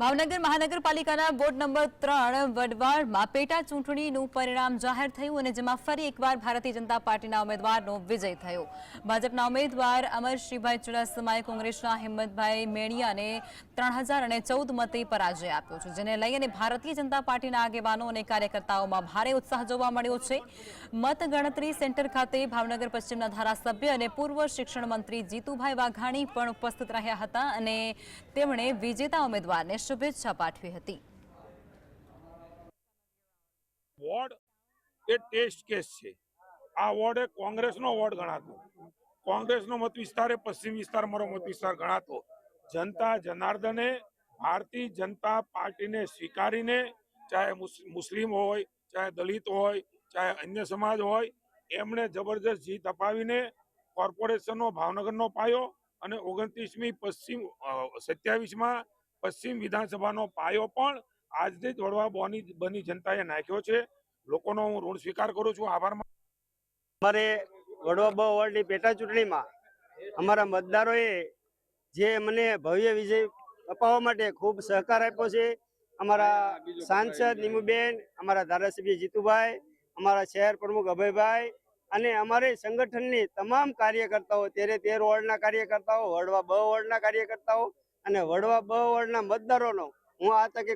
ભાવનગર મહાનગરપાલિકાના ward number ત્રણ વડવાડમાં પેટા ચૂંટણીનું પરિણામ જાહેર થયું અને જેમાં ફરી એકવાર ભારતીય જનતા પાર્ટીના ઉમેદવારનો વિજય થયો. ભાજપના ઉમેદવાર અમરશ્રીભાઈ ચુડાસમાએ કોંગ્રેસના હિંમતભાઈ મેણિયાને ત્રણ હજાર અને ચૌદ મતે પરાજય આપ્યો છે, જેને લઈ અને ભારતીય જનતા પાર્ટીના આગેવાનો અને કાર્યકર્તાઓમાં ભારે ઉત્સાહ જોવા મળ્યો છે. મતગણતરી સેન્ટર ખાતે ભાવનગર પશ્ચિમના ધારાસભ્ય અને પૂર્વ શિક્ષણ મંત્રી જીતુભાઈ વાઘાણી પણ ઉપસ્થિત રહ્યા હતા અને તેમણે વિજેતા ઉમેદવારને શુભેચ્છા પાઠવી હતી. વોર્ડ એ ટેસ્ટ કેસ છે. આ વોર્ડ એ કોંગ્રેસનો વોર્ડ ગણાતો. કોંગ્રેસનો મત વિસ્તાર એ પશ્ચિમ વિસ્તાર, મારો મત વિસ્તાર ગણાતો. જનતા જનાર્દને, ભારતીય જનતા પાર્ટીને સ્વીકારીને ચાહે મુસ- મુસ્લિમ હોય, ચાહે દલિત હોય, ચાહે અન્ય સમાજ હોય, એમણે જબરજસ્ત જીત અપાવીને કોર્પોરેશનનો ભાવનગરનો પાયો અને ઓગણત્રીસમી પશ્ચિમ સત્યાવીસમાં પશ્ચિમ વિધાનસભાનો પાયો પણ આજથી જ વડવા બોની બની જનતાએ નાખ્યો છે. લોકોનો હું ઋણ સ્વીકાર કરું છું. આભાર માનું અમારે વડવા બ વોર્ડની પેટા ચૂંટણીમાં અમારા મતદારોએ જે મને ભવ્ય વિજય અપાવવા માટે ખૂબ સહકાર આપ્યો છે. અમારા સાંસદ નીમુબેન, અમારા ધારાસભ્ય જીતુભાઈ, અમારા શહેર પ્રમુખ અભયભાઈ અને અમારે સંગઠનની તમામ કાર્યકર્તાઓ, તેરે તેર વોર્ડના કાર્યકર્તાઓ, વડવા બ વોર્ડના કાર્યકર્તાઓ અને વડવા બ વોર્ડના મતદારોનો હું આ તકે